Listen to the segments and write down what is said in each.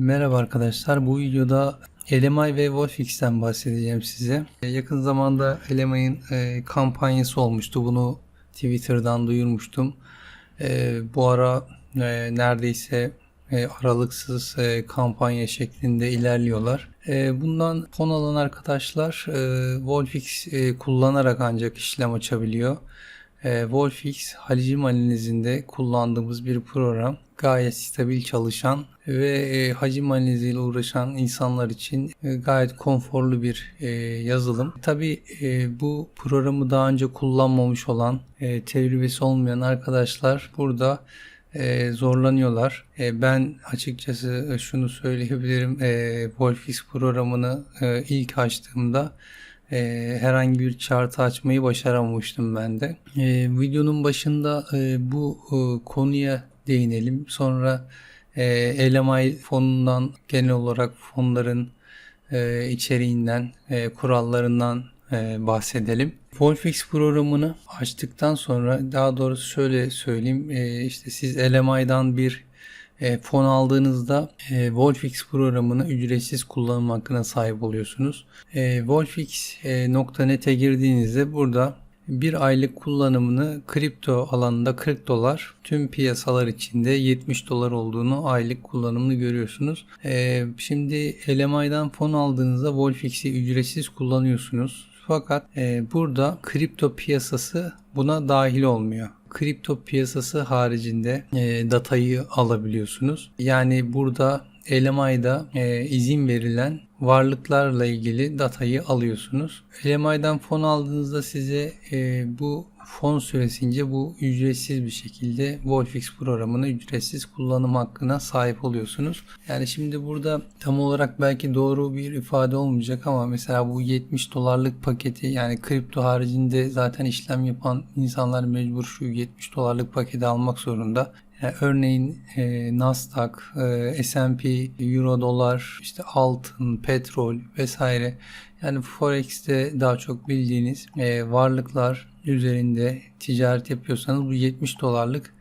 Merhaba arkadaşlar. Bu videoda LMI ve Wolfix'ten bahsedeceğim size. E, Yakın zamanda LMI'nin e, kampanyası olmuştu. Bunu Twitter'dan duyurmuştum. E, bu ara neredeyse aralıksız kampanya şeklinde ilerliyorlar. Bundan fon alan arkadaşlar Wolfix e, kullanarak ancak işlem açabiliyor. Wolfix halicim analizinde kullandığımız bir program. Gayet stabil çalışan ve e, hacim analiziyle uğraşan insanlar için e, gayet konforlu bir e, yazılım. Tabi bu programı daha önce kullanmamış olan, tecrübesi olmayan arkadaşlar burada e, zorlanıyorlar. E, ben açıkçası şunu söyleyebilirim. E, Wolfix programını e, ilk açtığımda e, herhangi bir chart açmayı başaramamıştım ben de. E, videonun başında e, bu e, konuya değinelim. Sonra e, LMI fonundan genel olarak fonların e, içeriğinden, e, kurallarından e, bahsedelim. Wolfix programını açtıktan sonra daha doğrusu şöyle söyleyeyim. E, işte siz LMI'dan bir e, fon aldığınızda e, Wolfix programını ücretsiz kullanım hakkına sahip oluyorsunuz. E, Wolfix.net'e girdiğinizde burada bir aylık kullanımını kripto alanında 40 dolar, tüm piyasalar içinde 70 dolar olduğunu aylık kullanımını görüyorsunuz. Ee, şimdi LMI'dan fon aldığınızda Wolfix'i ücretsiz kullanıyorsunuz. Fakat e, burada kripto piyasası buna dahil olmuyor. Kripto piyasası haricinde e, datayı alabiliyorsunuz. Yani burada LMI'da e, izin verilen varlıklarla ilgili datayı alıyorsunuz. LMI'den fon aldığınızda size e, bu fon süresince bu ücretsiz bir şekilde Wolfix programını ücretsiz kullanım hakkına sahip oluyorsunuz. Yani şimdi burada tam olarak belki doğru bir ifade olmayacak ama mesela bu 70 dolarlık paketi yani kripto haricinde zaten işlem yapan insanlar mecbur şu 70 dolarlık paketi almak zorunda. Yani örneğin e, Nasdaq, e, S&P, Euro, dolar, işte altın, petrol vesaire. Yani Forex'te daha çok bildiğiniz e, varlıklar üzerinde ticaret yapıyorsanız bu 70 dolarlık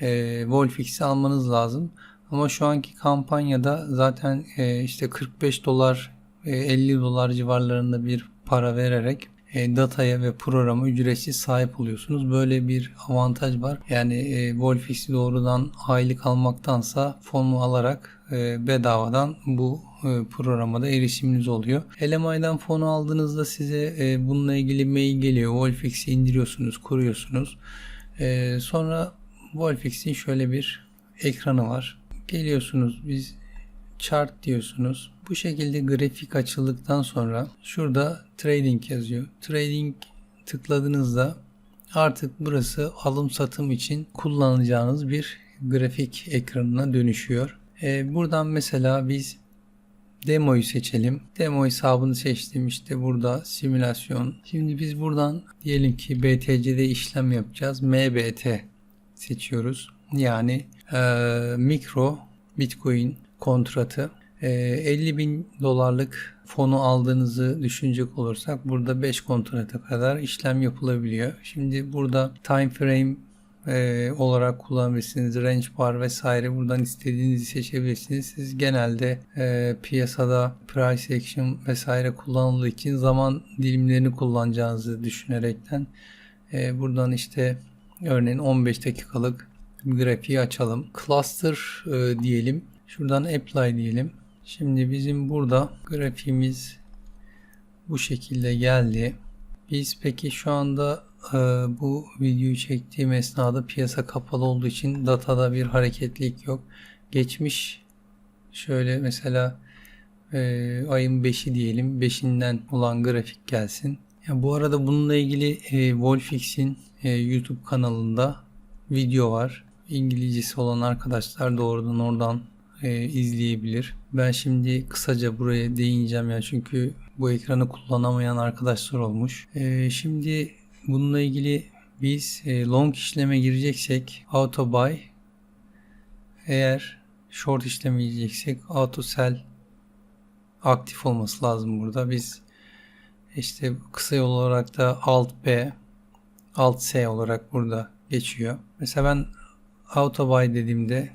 e, Wolfix'i almanız lazım. Ama şu anki kampanyada zaten e, işte 45 dolar, e, 50 dolar civarlarında bir para vererek e, dataya ve programa ücretsiz sahip oluyorsunuz. Böyle bir avantaj var. Yani e, Wolfix'i doğrudan aylık almaktansa fonu alarak e, bedavadan bu programa da erişiminiz oluyor. LMI'den fonu aldığınızda size bununla ilgili mail geliyor. Wolfix'i indiriyorsunuz, kuruyorsunuz. Sonra Wolfix'in şöyle bir ekranı var. Geliyorsunuz biz chart diyorsunuz. Bu şekilde grafik açıldıktan sonra şurada trading yazıyor. Trading tıkladığınızda artık burası alım satım için kullanacağınız bir grafik ekranına dönüşüyor. Ee, buradan mesela biz demoyu seçelim. Demo hesabını seçtim işte burada simülasyon. Şimdi biz buradan diyelim ki BTC'de işlem yapacağız. MBT seçiyoruz. Yani e, mikro Bitcoin kontratı. 50 ee, bin dolarlık fonu aldığınızı düşünecek olursak burada 5 kontrata kadar işlem yapılabiliyor. Şimdi burada time frame e, olarak kullanabilirsiniz. Range bar vesaire buradan istediğinizi seçebilirsiniz. Siz genelde e, piyasada price action vesaire kullanıldığı için zaman dilimlerini kullanacağınızı düşünerekten e, buradan işte örneğin 15 dakikalık grafiği açalım. Cluster diyelim. Şuradan apply diyelim. Şimdi bizim burada grafiğimiz bu şekilde geldi. Biz peki şu anda e, bu videoyu çektiğim esnada piyasa kapalı olduğu için datada bir hareketlilik yok. Geçmiş şöyle mesela e, ayın 5'i diyelim 5'inden olan grafik gelsin. Ya bu arada bununla ilgili e, Wolfix'in e, YouTube kanalında video var. İngilizcesi olan arkadaşlar doğrudan oradan e, izleyebilir. Ben şimdi kısaca buraya değineceğim ya çünkü bu ekranı kullanamayan arkadaşlar olmuş. E, şimdi bununla ilgili biz e, long işleme gireceksek auto buy eğer short işleme gireceksek auto sell aktif olması lazım burada. Biz işte kısa yol olarak da alt B alt S olarak burada geçiyor. Mesela ben auto buy dediğimde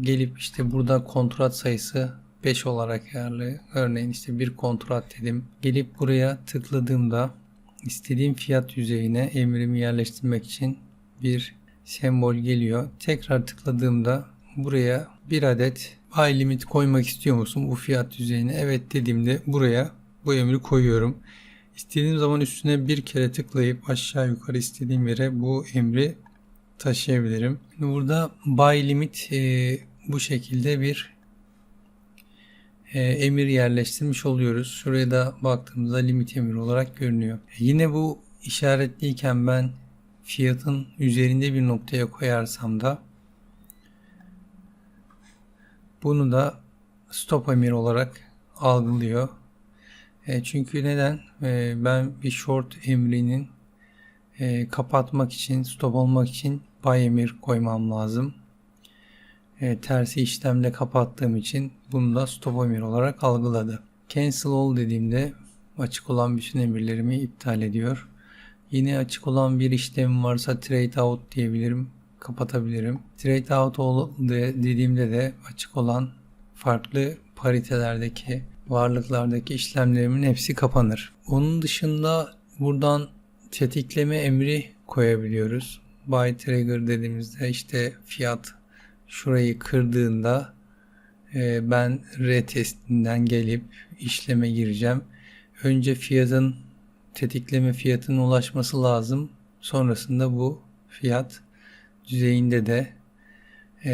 gelip işte burada kontrat sayısı 5 olarak ayarlı. Örneğin işte bir kontrat dedim. Gelip buraya tıkladığımda istediğim fiyat yüzeyine emrimi yerleştirmek için bir sembol geliyor. Tekrar tıkladığımda buraya bir adet buy limit koymak istiyor musun bu fiyat yüzeyine? Evet dediğimde buraya bu emri koyuyorum. İstediğim zaman üstüne bir kere tıklayıp aşağı yukarı istediğim yere bu emri taşıyabilirim. Burada buy limit e, bu şekilde bir e, emir yerleştirmiş oluyoruz. Şuraya da baktığımızda limit emir olarak görünüyor. Yine bu işaretliyken ben fiyatın üzerinde bir noktaya koyarsam da bunu da stop emir olarak algılıyor. E, çünkü neden? E, ben bir short emrinin e, kapatmak için, stop olmak için buy emir koymam lazım. E, tersi işlemle kapattığım için bunu da stop emir olarak algıladı. Cancel all dediğimde açık olan bütün emirlerimi iptal ediyor. Yine açık olan bir işlem varsa trade out diyebilirim, kapatabilirim. Trade out dediğimde de açık olan farklı paritelerdeki varlıklardaki işlemlerimin hepsi kapanır. Onun dışında buradan tetikleme emri koyabiliyoruz. Buy trigger dediğimizde işte fiyat şurayı kırdığında e, ben retestinden gelip işleme gireceğim. Önce fiyatın tetikleme fiyatının ulaşması lazım. Sonrasında bu fiyat düzeyinde de e,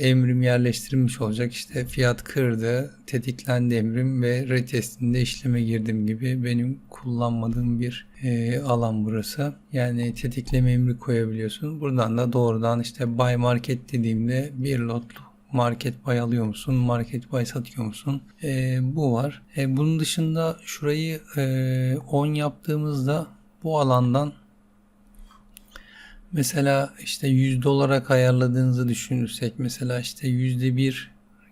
emrim yerleştirilmiş olacak. İşte fiyat kırdı, tetiklendi emrim ve retestinde işleme girdim gibi benim kullanmadığım bir e, alan burası. Yani tetikleme emri koyabiliyorsun. Buradan da doğrudan işte buy market dediğimde bir lot market buy alıyor musun? Market buy satıyor musun? E, bu var. E, bunun dışında şurayı e, on yaptığımızda bu alandan Mesela işte yüzde olarak ayarladığınızı düşünürsek mesela işte yüzde bir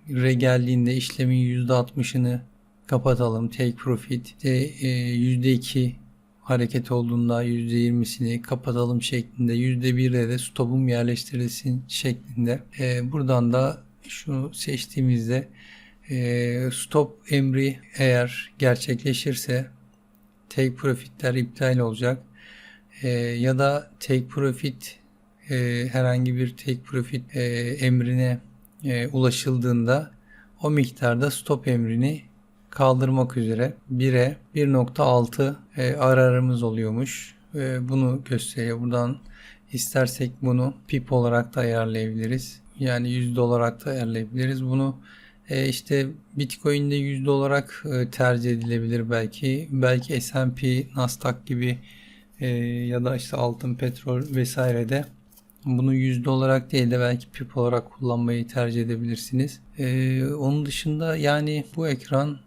re geldiğinde işlemin yüzde altmışını kapatalım take profit. İşte e, yüzde iki hareket olduğunda yüzde yirmisini kapatalım şeklinde yüzde birde de stopum yerleştirilsin şeklinde. E, buradan da şunu seçtiğimizde e, stop emri eğer gerçekleşirse take profitler iptal olacak e, ya da take profit e, herhangi bir take profit e, emrine e, ulaşıldığında o miktarda stop emrini kaldırmak üzere 1'e 1.6 e, ararımız oluyormuş. E, bunu gösteriyor. Buradan istersek bunu pip olarak da ayarlayabiliriz. Yani yüzde olarak da ayarlayabiliriz. Bunu e, işte Bitcoin'de yüzde olarak e, tercih edilebilir belki. Belki S&P, Nasdaq gibi e, ya da işte altın, petrol vesairede bunu yüzde olarak değil de belki pip olarak kullanmayı tercih edebilirsiniz. E, onun dışında yani bu ekran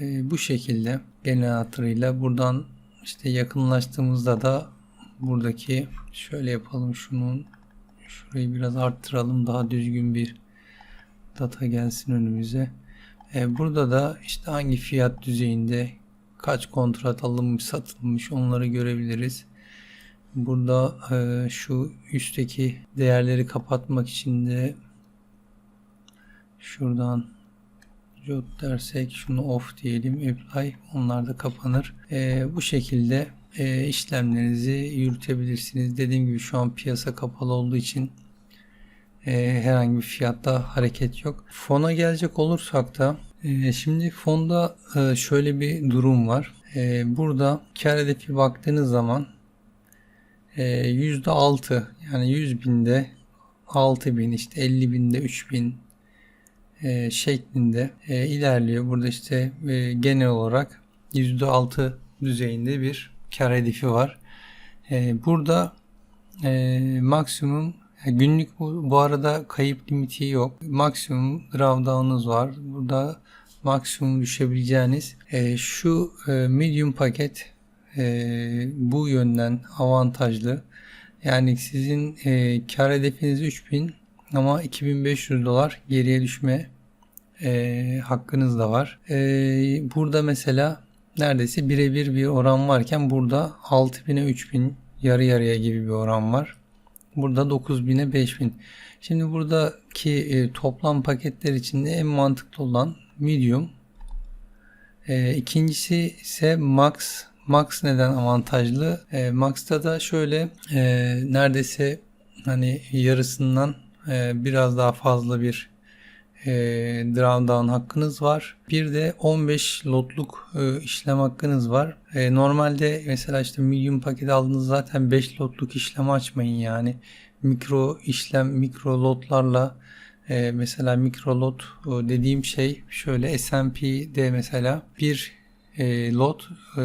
e, bu şekilde genel hatırıyla buradan işte yakınlaştığımızda da buradaki şöyle yapalım şunun şurayı biraz arttıralım daha düzgün bir data gelsin önümüze. E, burada da işte hangi fiyat düzeyinde kaç kontrat alınmış satılmış onları görebiliriz. Burada e, şu üstteki değerleri kapatmak için de şuradan jot dersek şunu off diyelim apply onlar da kapanır. E, bu şekilde e, işlemlerinizi yürütebilirsiniz. Dediğim gibi şu an piyasa kapalı olduğu için e, herhangi bir fiyatta hareket yok. Fona gelecek olursak da şimdi fonda e, şöyle bir durum var. E, burada kar hedefi baktığınız zaman e, %6 yani 100 binde 6 bin işte 50 binde 3 bin e, şeklinde e, ilerliyor. Burada işte e, genel olarak %6 düzeyinde bir kar hedefi var. E, burada e, maksimum günlük bu arada kayıp limiti yok. Maksimum drawdown'unuz var. Burada maksimum düşebileceğiniz e, şu e, medium paket e, bu yönden avantajlı. Yani sizin e, kar hedefiniz 3000 ama 2500 dolar geriye düşme e, hakkınız da var. E, burada mesela neredeyse birebir bir oran varken burada 6000'e 3000 yarı yarıya gibi bir oran var. Burada 9000'e 5000. Şimdi buradaki e, toplam paketler içinde en mantıklı olan medium. E, ikincisi ise max. Max neden avantajlı? E, Max'ta da şöyle e, neredeyse hani yarısından e, biraz daha fazla bir e, drawdown hakkınız var. Bir de 15 lotluk e, işlem hakkınız var. E, normalde mesela işte medium paket aldığınız zaten 5 lotluk işlem açmayın yani. Mikro işlem, mikro lotlarla e, mesela mikro lot e, dediğim şey şöyle S&P'de mesela bir e, lot e,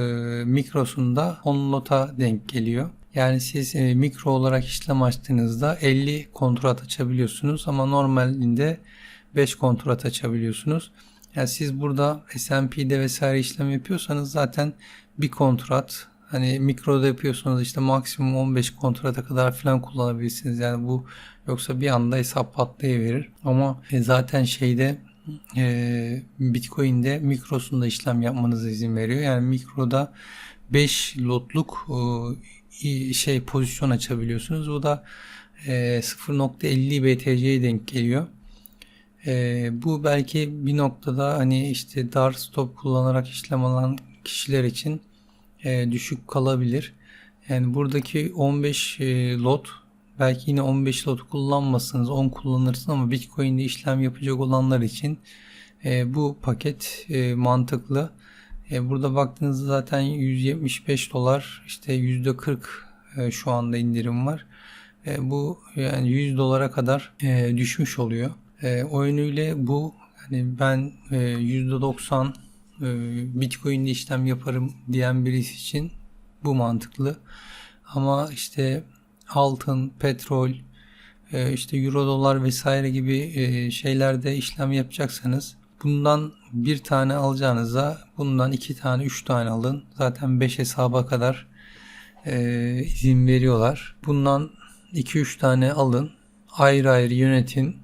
mikrosunda 10 lota denk geliyor. Yani siz e, mikro olarak işlem açtığınızda 50 kontrat açabiliyorsunuz ama normalinde 5 kontrat açabiliyorsunuz. Yani siz burada S&P'de vesaire işlem yapıyorsanız zaten bir kontrat hani mikroda yapıyorsanız işte maksimum 15 kontrata kadar falan kullanabilirsiniz. Yani bu yoksa bir anda hesap patlayıverir. Ama e, zaten şeyde e, Bitcoin'de mikrosunda işlem yapmanıza izin veriyor. Yani mikroda 5 lotluk e, şey pozisyon açabiliyorsunuz. Bu da e, 0.50 BTC'ye denk geliyor. E, bu belki bir noktada hani işte dar stop kullanarak işlem alan kişiler için e, düşük kalabilir. Yani buradaki 15 e, lot belki yine 15 lot kullanmasınız 10 kullanırsın ama Bitcoin'de işlem yapacak olanlar için e, bu paket e, mantıklı. E, burada baktığınızda zaten 175 dolar işte %40 e, şu anda indirim var. E, bu yani 100 dolara kadar e, düşmüş oluyor. E, o yönüyle bu hani ben e, %90 e, Bitcoin'de işlem yaparım diyen birisi için bu mantıklı. Ama işte altın, petrol, e, işte euro dolar vesaire gibi e, şeylerde işlem yapacaksanız bundan bir tane alacağınıza bundan iki tane, üç tane alın. Zaten beş hesaba kadar e, izin veriyorlar. Bundan iki üç tane alın. Ayrı ayrı yönetin.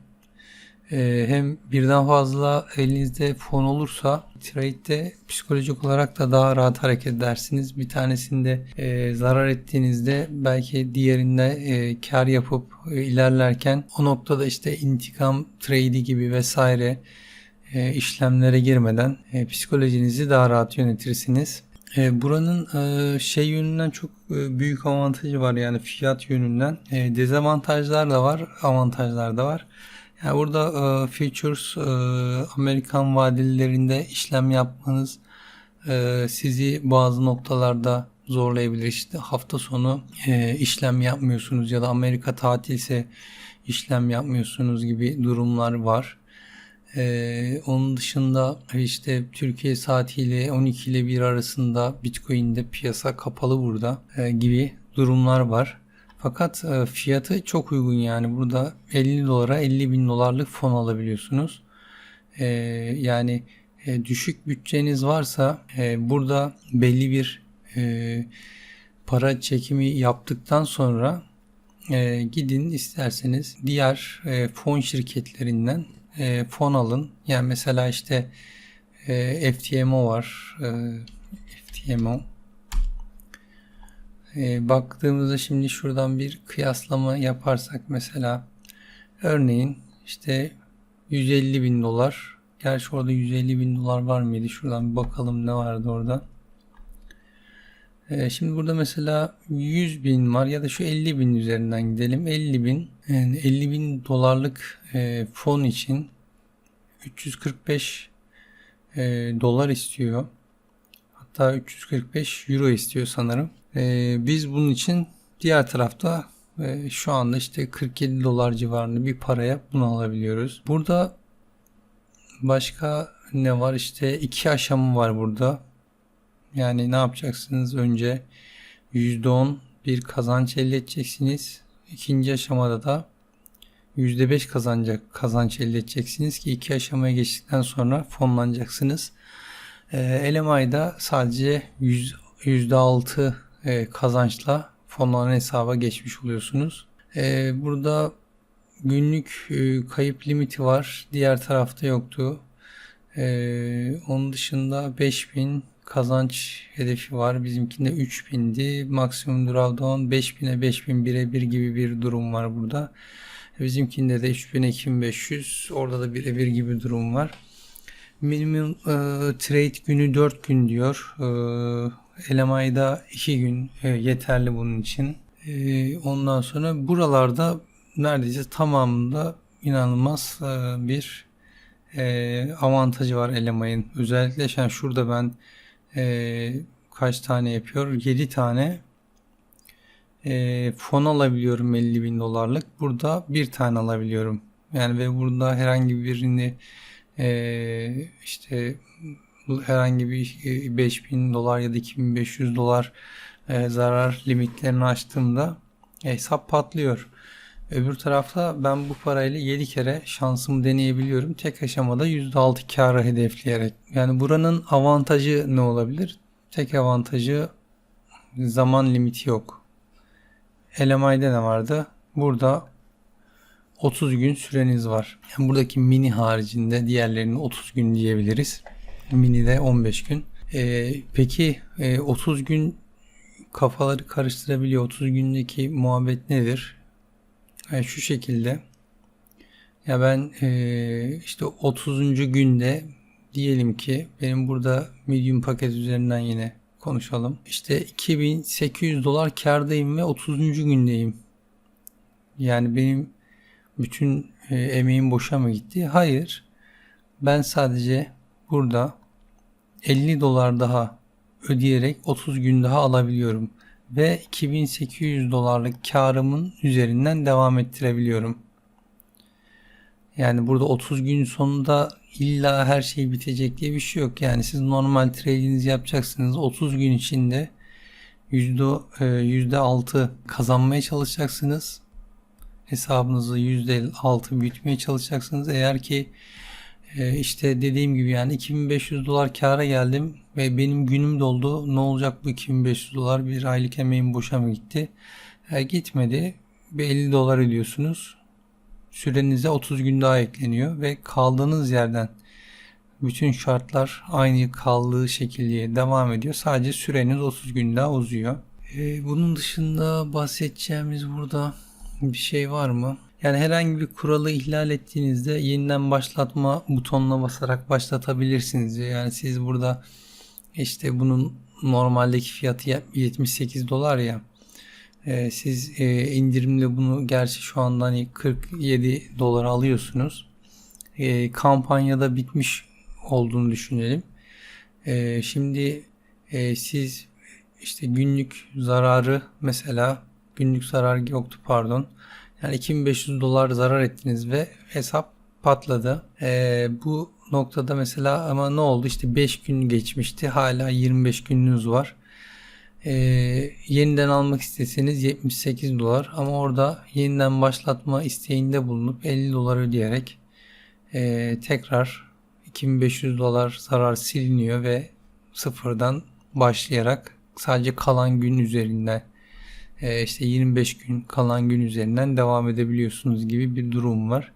Hem birden fazla elinizde fon olursa trade'de psikolojik olarak da daha rahat hareket edersiniz. Bir tanesinde e, zarar ettiğinizde belki diğerinde e, kar yapıp e, ilerlerken o noktada işte intikam trade'i gibi vesaire e, işlemlere girmeden e, psikolojinizi daha rahat yönetirsiniz. E, buranın e, şey yönünden çok e, büyük avantajı var yani fiyat yönünden. E, dezavantajlar da var, avantajlar da var. Yani burada e, futures e, Amerikan vadelilerinde işlem yapmanız e, sizi bazı noktalarda zorlayabilir. İşte hafta sonu e, işlem yapmıyorsunuz ya da Amerika tatilse işlem yapmıyorsunuz gibi durumlar var. Ee, onun dışında işte Türkiye saatiyle 12 ile 1 arasında Bitcoin'de piyasa kapalı burada e, gibi durumlar var. Fakat e, fiyatı çok uygun yani burada 50 dolara 50 bin dolarlık fon alabiliyorsunuz. E, yani e, düşük bütçeniz varsa burada belli bir para çekimi yaptıktan sonra gidin isterseniz diğer fon şirketlerinden fon alın. Yani mesela işte FTMO var. FTMO. E, baktığımızda şimdi şuradan bir kıyaslama yaparsak mesela örneğin işte 150 bin dolar. Gerçi orada 150 bin dolar var mıydı? Şuradan bir bakalım ne vardı orada. E, şimdi burada mesela 100 bin var ya da şu 50 bin üzerinden gidelim. 50 bin yani 50 bin dolarlık e, fon için 345 e, dolar istiyor. Hatta 345 euro istiyor sanırım. E, biz bunun için diğer tarafta e, şu anda işte 47 dolar civarında bir paraya bunu alabiliyoruz. Burada başka ne var? İşte iki aşama var burada. Yani ne yapacaksınız? Önce %10 bir kazanç elde edeceksiniz. İkinci aşamada da %5 kazanacak kazanç elde edeceksiniz ki iki aşamaya geçtikten sonra fonlanacaksınız. E, LMI'da sadece %6 e, kazançla fonlanan hesaba geçmiş oluyorsunuz. E, burada günlük e, kayıp limiti var. Diğer tarafta yoktu. E, onun dışında 5000 kazanç hedefi var. Bizimkinde 3000'di. Maksimum drawdown 5000'e 5000 birebir gibi bir durum var burada. Bizimkinde de 3000'e 2500. Orada da birebir gibi durum var. Minimum e, trade günü 4 gün diyor. E, LMI'da 2 gün e, yeterli bunun için. E, ondan sonra buralarda neredeyse tamamında inanılmaz e, bir avantajı var LMI'nin. Özellikle an şurada ben kaç tane yapıyor? 7 tane fon alabiliyorum 50 bin dolarlık. Burada bir tane alabiliyorum. Yani ve burada herhangi birini işte herhangi bir 5000 dolar ya da 2500 dolar e, zarar limitlerini açtığımda hesap patlıyor. Öbür tarafta ben bu parayla 7 kere şansımı deneyebiliyorum. Tek aşamada %6 karı hedefleyerek. Yani buranın avantajı ne olabilir? Tek avantajı zaman limiti yok. LMI'de ne vardı? Burada 30 gün süreniz var. Yani buradaki mini haricinde diğerlerini 30 gün diyebiliriz. Mini de 15 gün. Ee, peki e, 30 gün kafaları karıştırabiliyor. 30 gündeki muhabbet nedir? Yani şu şekilde. Ya ben e, işte 30. günde diyelim ki benim burada medium paket üzerinden yine konuşalım. İşte 2800 dolar kardayım ve 30. gündeyim. Yani benim bütün e, emeğim boşa mı gitti? Hayır. Ben sadece burada 50 dolar daha ödeyerek 30 gün daha alabiliyorum ve 2800 dolarlık karımın üzerinden devam ettirebiliyorum. Yani burada 30 gün sonunda illa her şey bitecek diye bir şey yok. Yani siz normal tradinginizi yapacaksınız. 30 gün içinde %6 e, kazanmaya çalışacaksınız. Hesabınızı %6 büyütmeye çalışacaksınız. Eğer ki e, işte dediğim gibi yani 2500 dolar kâra geldim ve benim günüm doldu. Ne olacak bu 2500 dolar? Bir aylık emeğim boşa mı gitti? E, gitmedi. Bir 50 dolar ödüyorsunuz. Sürenize 30 gün daha ekleniyor ve kaldığınız yerden bütün şartlar aynı kaldığı şekilde devam ediyor. Sadece süreniz 30 gün daha uzuyor. E, bunun dışında bahsedeceğimiz burada bir şey var mı? Yani herhangi bir kuralı ihlal ettiğinizde yeniden başlatma butonuna basarak başlatabilirsiniz. Yani siz burada işte bunun normaldeki fiyatı 78 dolar ya. E, siz e, indirimle bunu gerçi şu anda hani 47 dolar alıyorsunuz. E, kampanyada bitmiş olduğunu düşünelim. Şimdi siz işte günlük zararı mesela günlük zarar yoktu pardon. Yani 2500 dolar zarar ettiniz ve hesap patladı. E, bu noktada mesela ama ne oldu? İşte 5 gün geçmişti. Hala 25 gününüz var. E, yeniden almak isteseniz 78 dolar ama orada yeniden başlatma isteğinde bulunup 50 dolar ödeyerek e, tekrar 2500 dolar zarar siliniyor ve sıfırdan başlayarak sadece kalan gün üzerinde e, işte 25 gün kalan gün üzerinden devam edebiliyorsunuz gibi bir durum var.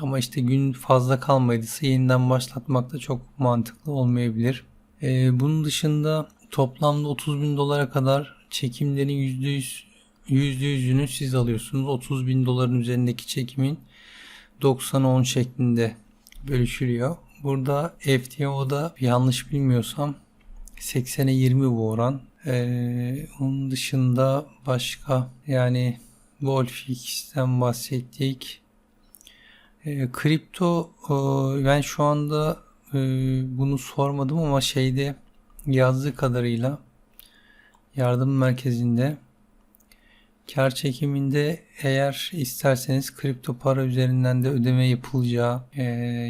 Ama işte gün fazla kalmadıysa yeniden başlatmak da çok mantıklı olmayabilir. E, bunun dışında toplamda 30 bin dolara kadar çekimlerin %100 %100'ünü siz alıyorsunuz. 30 bin doların üzerindeki çekimin 90'a 10 şeklinde bölüşülüyor. Burada FTO'da yanlış bilmiyorsam 80'e 20 bu oran. Ee, onun dışında başka yani Wolfix'ten bahsettik. Ee, kripto e, ben şu anda e, bunu sormadım ama şeyde yazdığı kadarıyla yardım merkezinde Kar çekiminde eğer isterseniz kripto para üzerinden de ödeme yapılacağı e,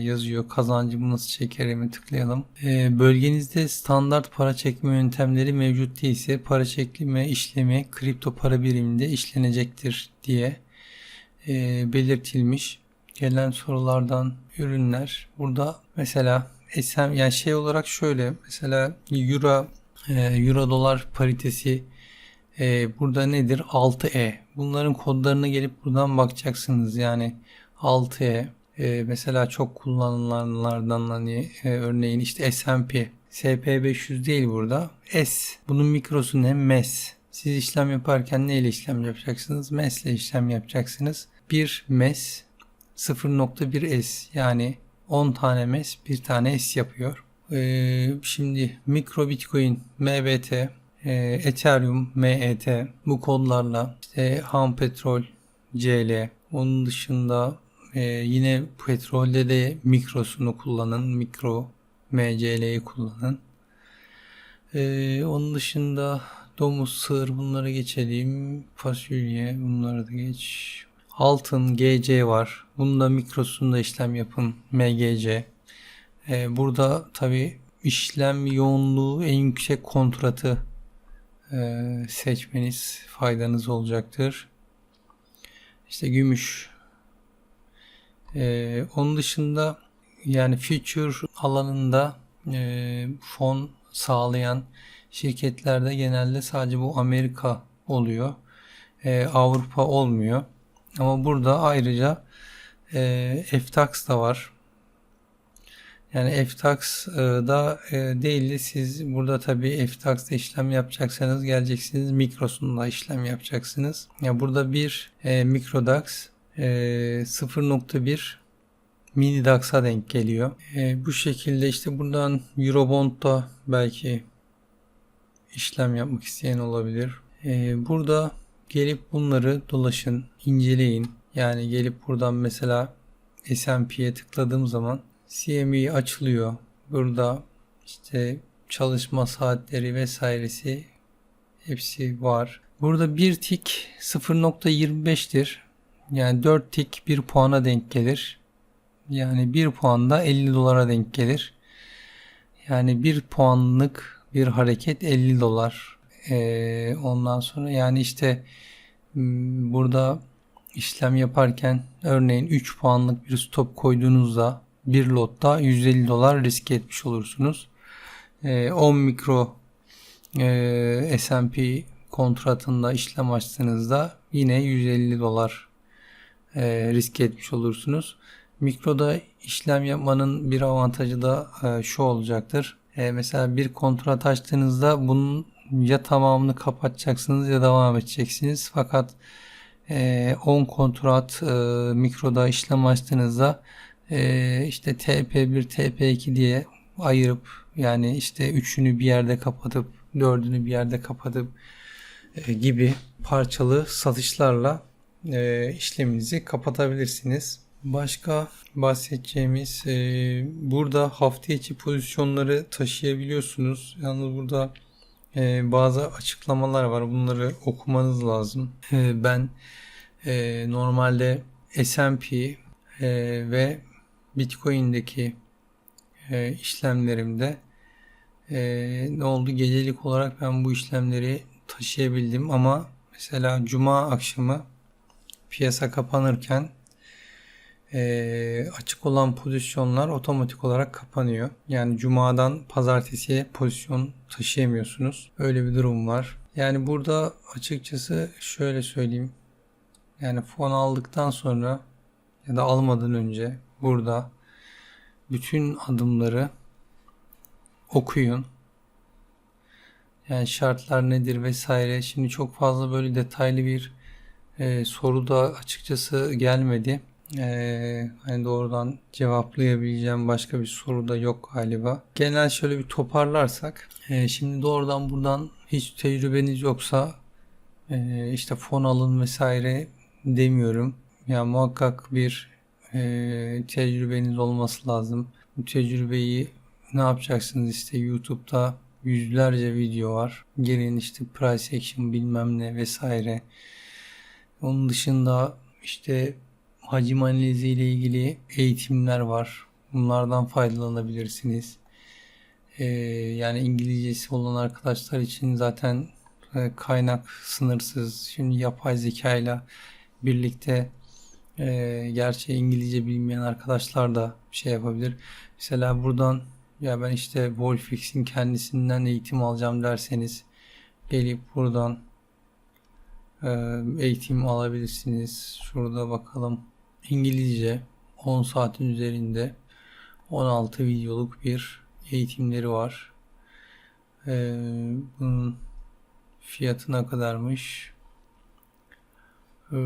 yazıyor. Kazancımı nasıl çekerimi tıklayalım. E, bölgenizde standart para çekme yöntemleri mevcut değilse para çekme işlemi kripto para biriminde işlenecektir diye e, belirtilmiş. Gelen sorulardan ürünler. Burada mesela SM yani şey olarak şöyle mesela euro e, euro dolar paritesi e, burada nedir? 6E. Bunların kodlarına gelip buradan bakacaksınız. Yani 6E, E, mesela çok kullanılanlardan hani e, örneğin işte S&P SP500 değil burada. S. Bunun mikrosu ne? MES. Siz işlem yaparken neyle işlem yapacaksınız? MES ile işlem yapacaksınız. Bir MES 0.1 S yani 10 tane MES bir tane S yapıyor. Ee, şimdi mikro bitcoin MBT, e, Ethereum MET bu kodlarla işte ham petrol CL onun dışında e, yine petrolde de mikrosunu kullanın mikro MCL'yi kullanın. Ee, onun dışında domuz, sığır bunları geçelim. Fasulye bunları da geç. Altın GC var. Bunda mikrosunda işlem yapın. MGC. Ee, burada tabi işlem yoğunluğu en yüksek kontratı e, seçmeniz faydanız olacaktır. İşte gümüş. Ee, onun dışında yani future alanında e, fon sağlayan şirketlerde genelde sadece bu Amerika oluyor. E, Avrupa olmuyor. Ama burada ayrıca e, FTAX da var. Yani FTAX e, e, değil de siz burada tabii FTAX'da işlem yapacaksanız geleceksiniz Mikros'unda işlem yapacaksınız. Ya yani burada bir e, Mikrodax e, 0.1 mini DAX'a denk geliyor. E, bu şekilde işte buradan Eurobond'da belki işlem yapmak isteyen olabilir. E, burada gelip bunları dolaşın, inceleyin. Yani gelip buradan mesela S&P'ye tıkladığım zaman CME açılıyor. Burada işte çalışma saatleri vesairesi hepsi var. Burada bir tik 0.25'tir. Yani 4 tik 1 puana denk gelir. Yani 1 puan da 50 dolara denk gelir. Yani 1 puanlık bir hareket 50 dolar. Ee, ondan sonra yani işte burada işlem yaparken örneğin 3 puanlık bir stop koyduğunuzda bir lotta 150 dolar risk etmiş olursunuz. Ee, 10 mikro e, S&P kontratında işlem açtığınızda yine 150 dolar e, risk etmiş olursunuz. Mikroda işlem yapmanın bir avantajı da e, şu olacaktır. Mesela bir kontrat açtığınızda bunun ya tamamını kapatacaksınız ya devam edeceksiniz. Fakat e, 10 kontrat mikroda işlem açtığınızda e, işte TP1, TP2 diye ayırıp yani işte üçünü bir yerde kapatıp dördünü bir yerde kapatıp e, gibi parçalı satışlarla e, işleminizi kapatabilirsiniz. Başka bahsedeceğimiz e, burada hafta içi pozisyonları taşıyabiliyorsunuz. Yalnız burada e, bazı açıklamalar var. Bunları okumanız lazım. Ben normalde S&P ve Bitcoin'deki e, işlemlerimde e, ne oldu? Gecelik olarak ben bu işlemleri taşıyabildim ama mesela Cuma akşamı piyasa kapanırken e, açık olan pozisyonlar otomatik olarak kapanıyor. Yani cumadan pazartesiye pozisyon taşıyamıyorsunuz. Öyle bir durum var. Yani burada açıkçası şöyle söyleyeyim. Yani fon aldıktan sonra ya da almadan önce burada bütün adımları okuyun. Yani şartlar nedir vesaire. Şimdi çok fazla böyle detaylı bir e, soru da açıkçası gelmedi. Ee, hani doğrudan cevaplayabileceğim başka bir soru da yok galiba. Genel şöyle bir toparlarsak. E, şimdi doğrudan buradan hiç tecrübeniz yoksa e, işte fon alın vesaire demiyorum. Ya yani muhakkak bir e, tecrübeniz olması lazım. Bu tecrübeyi ne yapacaksınız işte YouTube'da yüzlerce video var. Gelin işte price action bilmem ne vesaire. Onun dışında işte hacim analizi ile ilgili eğitimler var. Bunlardan faydalanabilirsiniz. Ee, yani İngilizcesi olan arkadaşlar için zaten e, kaynak sınırsız. Şimdi yapay zeka ile birlikte e, gerçi İngilizce bilmeyen arkadaşlar da şey yapabilir. Mesela buradan ya ben işte Wolfix'in kendisinden eğitim alacağım derseniz gelip buradan e, eğitim alabilirsiniz. Şurada bakalım. İngilizce 10 saatin üzerinde 16 videoluk bir eğitimleri var. Ee, bunun fiyatı ne kadarmış? Ee,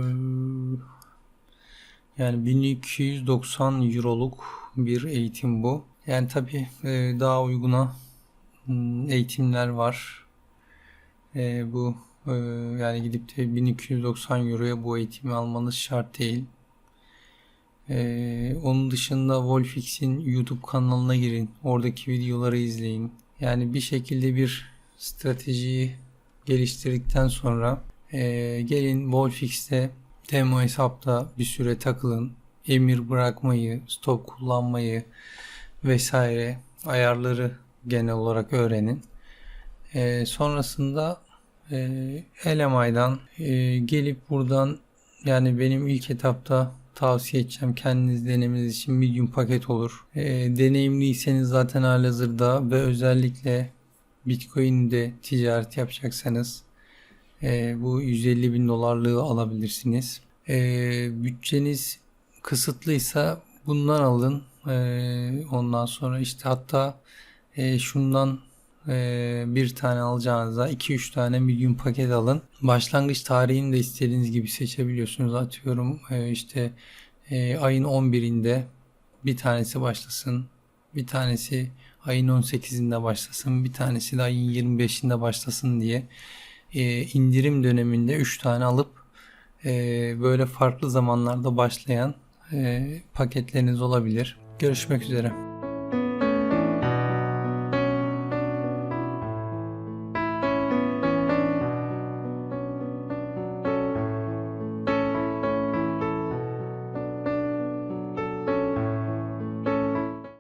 yani 1290 euroluk bir eğitim bu. Yani tabii e, daha uyguna hmm, eğitimler var. E, bu e, yani gidip de 1290 euroya bu eğitimi almanız şart değil. Onun dışında Wolfix'in YouTube kanalına girin. Oradaki videoları izleyin. Yani bir şekilde bir stratejiyi geliştirdikten sonra gelin Wolfix'te demo hesapta bir süre takılın. Emir bırakmayı, stop kullanmayı vesaire ayarları genel olarak öğrenin. E, sonrasında e, LMI'dan e, gelip buradan yani benim ilk etapta tavsiye edeceğim kendiniz denemeniz için medium paket olur. E, deneyimliyseniz zaten halihazırda ve özellikle Bitcoin'de ticaret yapacaksanız e, bu 150 bin dolarlığı alabilirsiniz. E, bütçeniz kısıtlıysa bundan alın. E, ondan sonra işte hatta e, şundan e, bir tane alacağınıza 2-3 tane medium paket alın. Başlangıç tarihini de istediğiniz gibi seçebiliyorsunuz. Atıyorum e, işte e, ayın 11'inde bir tanesi başlasın. Bir tanesi ayın 18'inde başlasın. Bir tanesi de ayın 25'inde başlasın diye e, indirim döneminde 3 tane alıp e, böyle farklı zamanlarda başlayan e, paketleriniz olabilir. Görüşmek üzere.